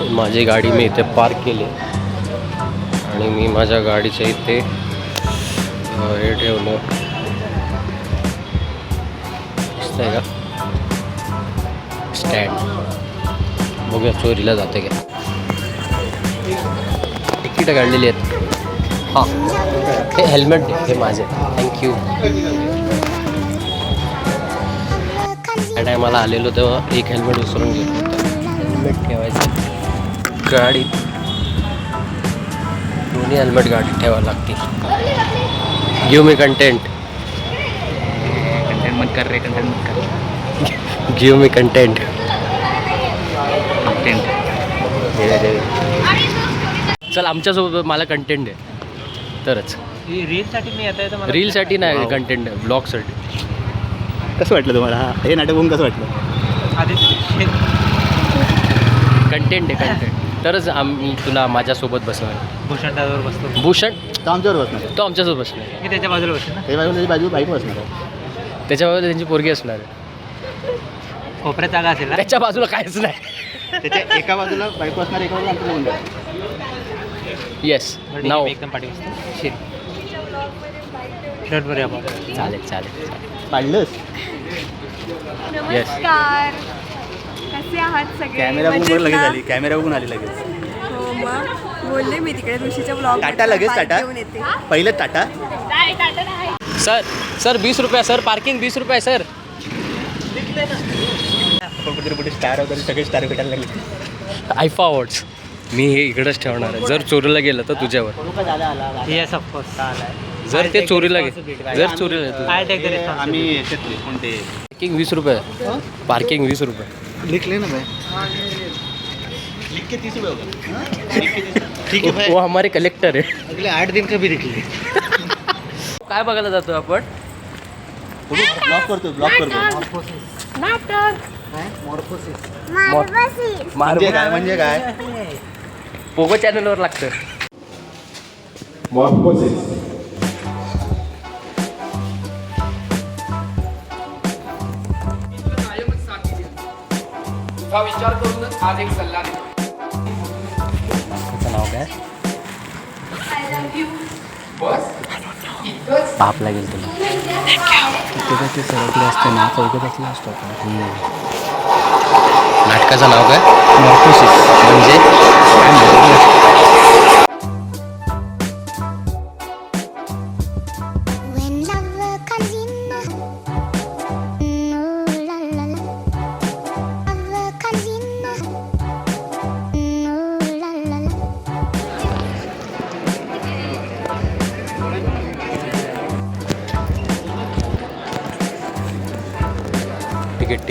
माझी गाडी मी इथे पार्क केली. आणि मी माझ्या गाडीच्या इथे हे ठेवलं. आहे का? स्टँड बघूया चोरीला जाते का. तिकीटं काढलेली आहेत. हां. हे हेल्मेट हे माझे. थँक्यू त्या टायमाला आलेलो तेव्हा एक हेल्मेट विसरून गेलो. हेल्मेट ठेवायचं. गाडीत दोन्ही हेल्मेट गाडीत ठेवावं लागतील. गिव मी कंटेंट कंटेंट मत कर रे कंटेंट मत कर. गिव मी कंटेंट कंटेंट चल आमच्यासोबत मला कंटेंट आहे तरच. रीलसाठी मी येतं रीलसाठी नाही कंटेंट आहे ब्लॉगसाठी कसं वाटलं तुम्हाला? हा हे नाटक बघून कसं वाटलं? कंटेंट आहे कंटेंट तरच आम्ही तुला माझ्यासोबत बसवणार भूषण दादावर बसतो. भूषण? तो आमच्यावर बसणार. तो आमच्यासोबत बसणार. मी त्याच्या बाजूला बसेल ना. हे बाजू त्याची बाजू बाईक बसणार. आहे त्याच्यावर त्यांची पोरगी असणार. आहे. कोपऱ्यात जागा असेल ना? त्याच्या बाजूला काहीच नाही. त्याच्या एका बाजूला बाईक बसणार एका बाजूला आमचं येस बरं, नाव मी एकदम पाठी बसतो. शिर. शर्ट बरे आपण चालेल चालेल चालेल. पाडलंस? नमस्कार. कसे आहात सगळे. कॅमेरा बघून मजेत बरं लगेच ना? आली कॅमेरा बघून आली लगेच. हो मग बोलले मी तिकडे ऋषीच्या ब्लॉग टाटा लगेच टाटा. घेऊन येते. पहिलं टाटा. सर सर वीस रुपये सर पार्किंग वीस रुपये सर. आपण कुठे कुठे स्टार वगैरे सगळे स्टार भेटायला लागले. आयफा अवॉर्ड्स मी हे इकडंच ठेवणार आहे. जर चोरीला गेलं तर तुझ्यावर. येस ऑफकोर्स जर ते चोरीला गेलं जर चोरीला आय टेक द आम्ही याच्यातले कोणते? पार्किंग वीस रुपये. पार्किंग वीस रुपये. लिखले ना भाई। लिख के तीस ठीक है भाई। वो हमारे कलेक्टर आहे अगले आठ दिन का भी लिख ले। काय बघायला जातो आपण? ब्लॉक करतो ब्लॉक करतो म्हणजे काय म्हणजे काय? पोगो चॅनलवर लागतं. हा विचार करूनच आज एक सल्ला नाव काय? बस पाप लागेल तुला. तिथे ते सरकले असते ना चौकत असले असतो नाटकाचं नाव काय? म्हणजे? When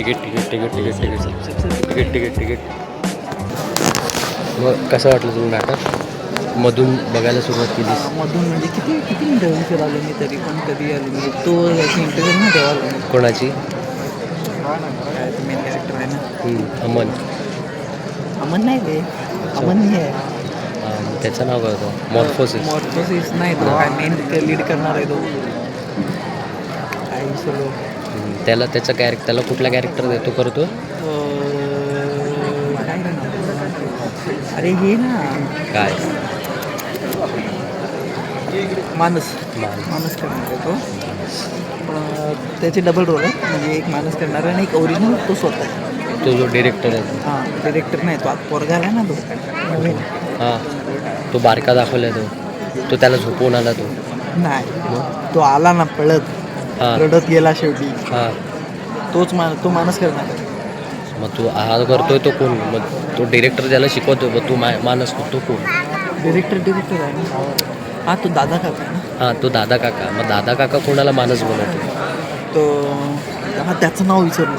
ticket ticket ticket ticket ticket ticket ticket ticket मग कसं वाटलं तुला नाटक? मधून बघायला सुरुवात केलीस? मधून म्हणजे किती किती उशीर आलो मी तरी? पण कधी आलो मी तो इंटरव्ह्यू ना मी. कोणाची? तो मेन कॅरेक्टर आहे ना? अमन. अमन नाही रे अमन नाही आहे त्याचं नाव काय होतं? मॉर्फोसिस मॉर्फोसिस नाही तो. काय मेन लीड करणार आहे तो. हम्म, त्याला त्याचं कॅरेक्टर त्याला कुठला कॅरेक्टर देतो करतो? अरे हे ना. काय? मानस. मानस. करणार आहे तो त्याचे डबल रोल आहे. म्हणजे एक मानस करणार आहे आणि एक ओरिजिनल तो स्वतः. आहे. तो जो डिरेक्टर आहे. हां डिरेक्टर नाही तो पोरगा आला ना तो. हां. तो बारका दाखवला तो. तो त्याला झोपवून आला तो. नाही. तो आला ना पळत. हां. रडत गेला शेवटी. हां. तोच मान तो माणूस करणार. मग तू हा करतोय तो कोण? मग तो डिरेक्टर ज्याला शिकवतोय मग तू मा मानस तो कोण? डिरेक्टर डिरेक्टर आहे ना. हा तो दादा काका ना. हां तो दादा काका. मग दादा काका कोणाला मानस बनवतो तो हा त्याचं नाव विसरलो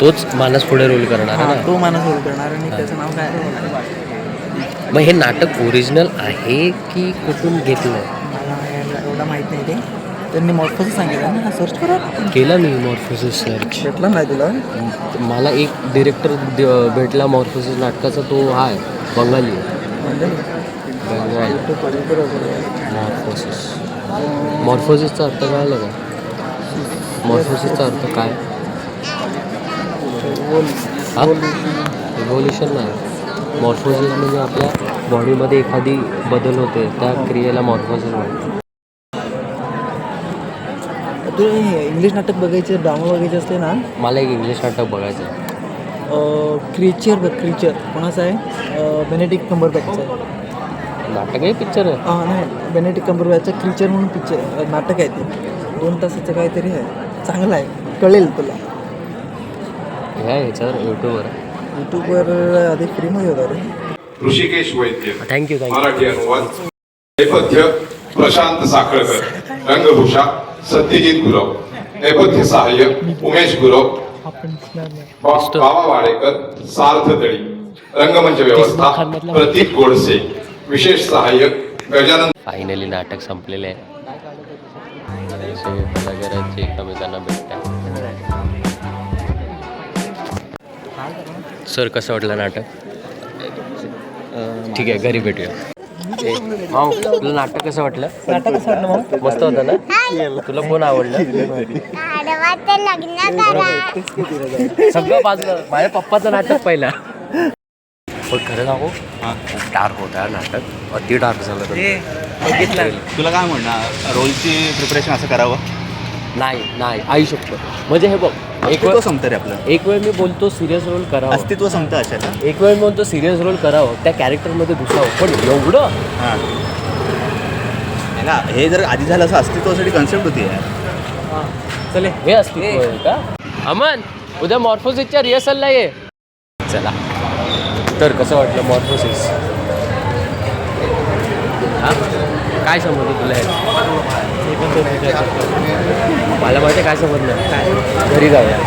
तोच मानस पुढे रोल करणार हा आहे ना? तो माणूस रोल करणार आणि त्याचं नाव काय आहे? मग हे नाटक ओरिजिनल आहे की कुठून घेतलं मला एवढं माहीत नाही ते. त्यांनी मॉर्फस सांगितलं. ना सर्च करा. केलं मी मॉर्फोसिस सर्च भेटलं नाही तुला? मला एक डिरेक्टर भेटला मॉर्फोसिस नाटकाचा तो हा आहे बंगाली मॉर्फोसिस मॉर्फोसिसचा अर्थ कळाला का मॉर्फोसिसचा अर्थ काय? रिव्होल्युशन नाही. मॉर्फोसिस म्हणजे आपल्या बॉडीमध्ये एखादी बदल होते त्या क्रियेला मॉर्फोसिस म्हणतात. तुला हे इंग्लिश नाटक बघायचे ड्रामा बघायचे असले ना? मला एक इंग्लिश नाटक बघायचं आहे. क्रिएचर बघ क्रिएचर कोणाचं आहे? बेनेटिक कंबरबॅकचं आहे. नाटक आहे पिक्चर आहे. नाही बेनेटिक कंबरबॅकचं क्रिएचर म्हणून पिक्चर नाटक आहे ते. दोन तासाचं काहीतरी आहे. चांगलं आहे. कळेल तुला. ह्या ह्याच्यावर यूट्यूबवर यूट्यूबवर आधी फ्रीमध्ये होतं रे. Rishikesh Vaidya. Thank you thank you Marathi अनुवाद. नेपथ्य प्रशांत साखळकर. रंगभूषा. सत्यजित गुरव नेपथ्य सहाय्य उमेश गुरव बाबा वाडेकर सार्थ तळी रंगमंच व्यवस्था प्रतीक गोडसे विशेष सहाय्यक गजानन फायनली नाटक संपलेले आहे सो कलाकारांची एकमेकांना भेटतात सर कसं वाटलं नाटक ठीक आहे घरी भेटूया ए, माऊ तुला नाटक कसं वाटलं? नाटक कसं वाटलं मग? मस्त होतं ना? तुला कोण आवडलं? गाढवाचं लग्न करा सगळं बाजूला माझ्या पप्पाचं नाटक पहिला. पण खरं सांगू डार्क होता नाटक. अति डार्क झालं. तुला काय म्हणणार? रोलची प्रिपरेशन असं करावं? नाही नाही. आई शकतो म्हणजे हे बघ एक वेळ संपतं रे आपलं. एक वेळ मी बोलतो सिरियस रोल करावं. अस्तित्व संपतं अशाला एक वेळ मी बोलतो सिरियस रोल करावं. त्या कॅरेक्टरमध्ये घुसावं. पण एवढं हां. नाही ना, हे जर आधी झालं असं अस्तित्वासाठी कन्सेप्ट होती यार. चले हे अस्तित्व आहे का? अमन उद्या मॉर्फोसिसच्या रिहर्सलला ये. चला. तर कसं वाटलं मॉर्फोसिस हा. काय समजलं तुला हे मला माहिती काय समजलं काय? घरी जाऊया.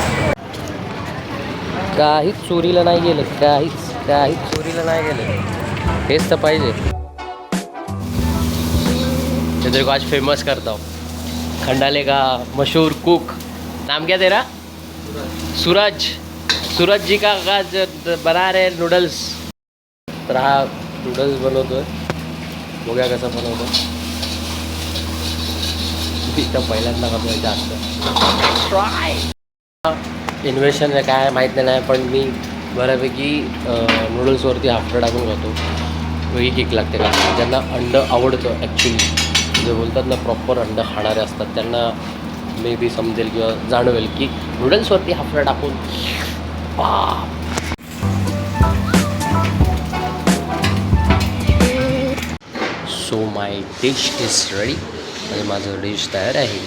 काहीच चोरीला नाही गेलं. काहीच काहीच चोरीला नाही गेलं. हेच तर पाहिजे. तेरे आज फेमस करता हूँ खंडाले का मशहूर कुक नाम क्या तेरा. सूरज. सूरज जी का का ज- बना रहे नूडल्स तर हा नूडल्स बनवतोय. बघूया कसं बनवतो. इथं पहिल्यांदा कमी जास्त. ट्राय इन्व्हेशन काय माहीत नाही पण मी बऱ्यापैकी नूडल्सवरती हाफडं टाकून खातो. वेगळी किक लागते का ज्यांना अंड आवडतं ॲक्च्युली जे बोलतात ना प्रॉपर अंड खाणारे असतात त्यांना मे बी समजेल किंवा जाणवेल की नूडल्सवरती हाफडं टाकून. बाप. So my dish is ready आणि माझं डिश तयार आहे.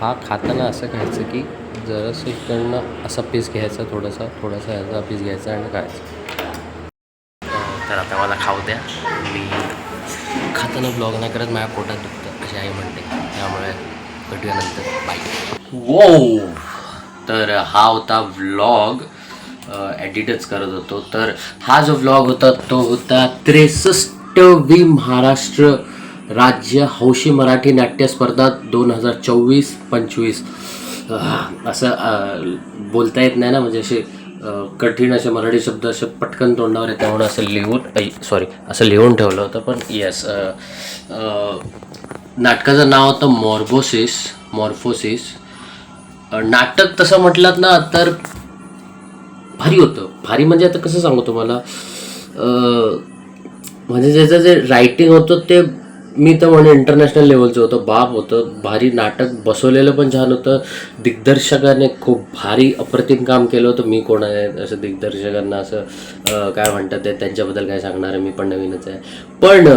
हा खाताना असं खायचं की जरासं इकडनं असा पीस घ्यायचा थोडासा थोडासा ह्याचा पीस घ्यायचा आणि खायचा. तर आता मला खाऊ द्या. मी खाताना ब्लॉग नाही करत माझ्या पोटात दुखतं अशी आई म्हणते. त्यामुळे भेटूया नंतर. बाय वो तर हा होता व्लॉग एडिटच करत होतो. तर हा जो व्लॉग होता तो होता त्रेसष्टवी महाराष्ट्र राज्य हौशी मराठी नाट्य स्पर्धा दोन हजार चोवीस पंचवीस. असं बोलता येत नाही ना म्हणजे असे कठीण असे मराठी शब्द असे पटकन तोंडावर येते म्हणून असं लिहून सॉरी असं लिहून ठेवलं होतं पण येस नाटकाचं नाव होतं मॉर्बोसिस मॉर्फोसिस. नाटक तसं म्हटलं ना तर भारी होतं. भारी म्हणजे आता कसं सांगू तुम्हाला? म्हणजे त्याचं जे रायटिंग होतं ते मी तर म्हणे इंटरनॅशनल लेवलचं होतं. बाप होतं. भारी नाटक बसवलेलं पण छान होतं. दिग्दर्शकाने खूप भारी अप्रतिम काम केलं होतं. मी कोण आहे? असं दिग्दर्शकांना असं काय म्हणतात ते? त्यांच्याबद्दल काय सांगणार आहे? मी पण नवीनच आहे. पण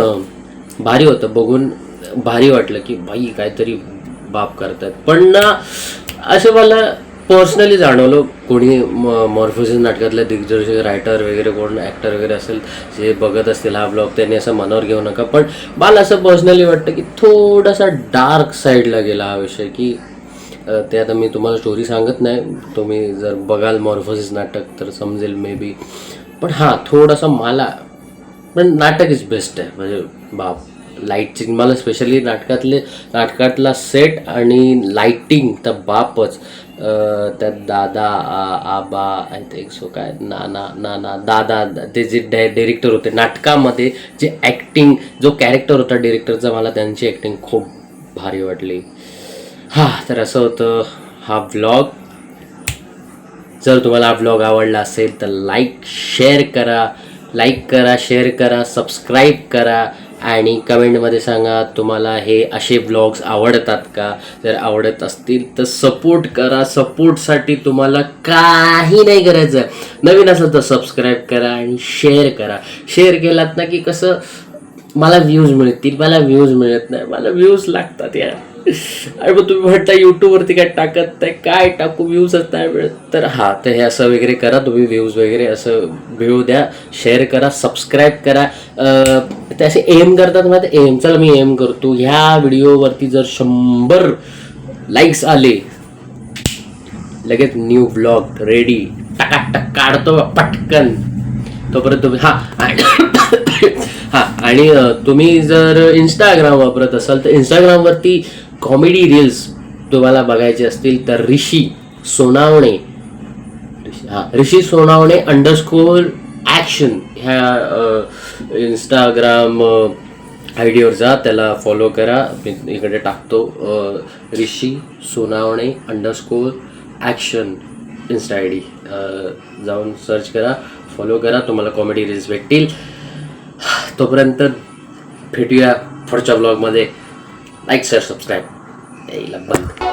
भारी होतं. बघून भारी वाटलं की बाई काहीतरी बाप करतात पण ना असं मला पर्सनली जाणवलं कोणी मॉर्फोसिस नाटकातले दिग्दर्शक रायटर वगैरे कोण ॲक्टर वगैरे असेल जे बघत असतील हा ब्लॉग त्यांनी असं मनावर घेऊ नका. पण मला असं पर्सनली वाटतं की थोडासा डार्क साईडला गेला हा विषय की ते आता मी तुम्हाला स्टोरी सांगत नाही. तुम्ही जर बघाल मॉर्फोसिस नाटक तर समजेल मे बी पण हां थोडासा मला पण नाटक इज बेस्ट आहे. म्हणजे बाप लाईटची मला स्पेशली नाटकातले नाटकातला सेट आणि लाईटिंग तर बापच. त्यात दादा आ- आबा आय थिंक सो काय नाना नाना दादा ते जे डे डिरेक्टर होते नाटकामध्ये जे ॲक्टिंग जो कॅरेक्टर होता डिरेक्टरचा मला त्यांची ॲक्टिंग खूप भारी वाटली. हां तर असं होतं हा ब्लॉग जर तुम्हाला हा ब्लॉग आवडला असेल तर लाईक शेअर करा. लाईक करा शेअर करा सबस्क्राईब करा. आणि कमेंटमध्ये सांगा तुम्हाला हे असे ब्लॉग्स आवडतात का? जर आवडत असतील तर सपोर्ट करा. सपोर्टसाठी तुम्हाला काही नाही करायचं नवीन असेल तर सबस्क्राईब करा आणि शेअर करा. शेअर केलात ना की कसं मला व्ह्यूज मिळतील मला व्ह्यूज मिळत नाही मला व्ह्यूज लागतात यार. आणि मग तुम्ही म्हणता यूट्यूबवरती काय टाकत नाही काय टाकू? व्ह्यूजच नाही मिळत. तर हा तर हे असं वगैरे करा तुम्ही व्ह्यूज वगैरे असं व्ह्यू द्या शेअर करा सबस्क्राईब करा. ते असे एम करतात मग एम चला मी एम करतो. ह्या व्हिडिओवरती जर शंभर लाईक्स आले लगेच न्यू ब्लॉग रेडी टकाटक काढतो पटकन. तोपर्यंत तुम्ही हा हां हा आणि तुम्ही जर इंस्टाग्राम वापरत असाल तर इंस्टाग्रामवरती कॉमेडी रील्स तुम्हाला बघायचे असतील तर ऋषी सोनावणे हां हा ऋषी सोनावणे अंडरस्कोर ॲक्शन ह्या इंस्टाग्राम आय डीवर जा त्याला फॉलो करा. मी इकडे टाकतो Rishi Sonawane underscore action insta I D जाऊन सर्च करा फॉलो करा तुम्हाला कॉमेडी रील्स भेटतील. तोपर्यंत भेटूया पुढच्या ब्लॉगमध्ये लाईक शेअर सबस्क्राईब यायला बंद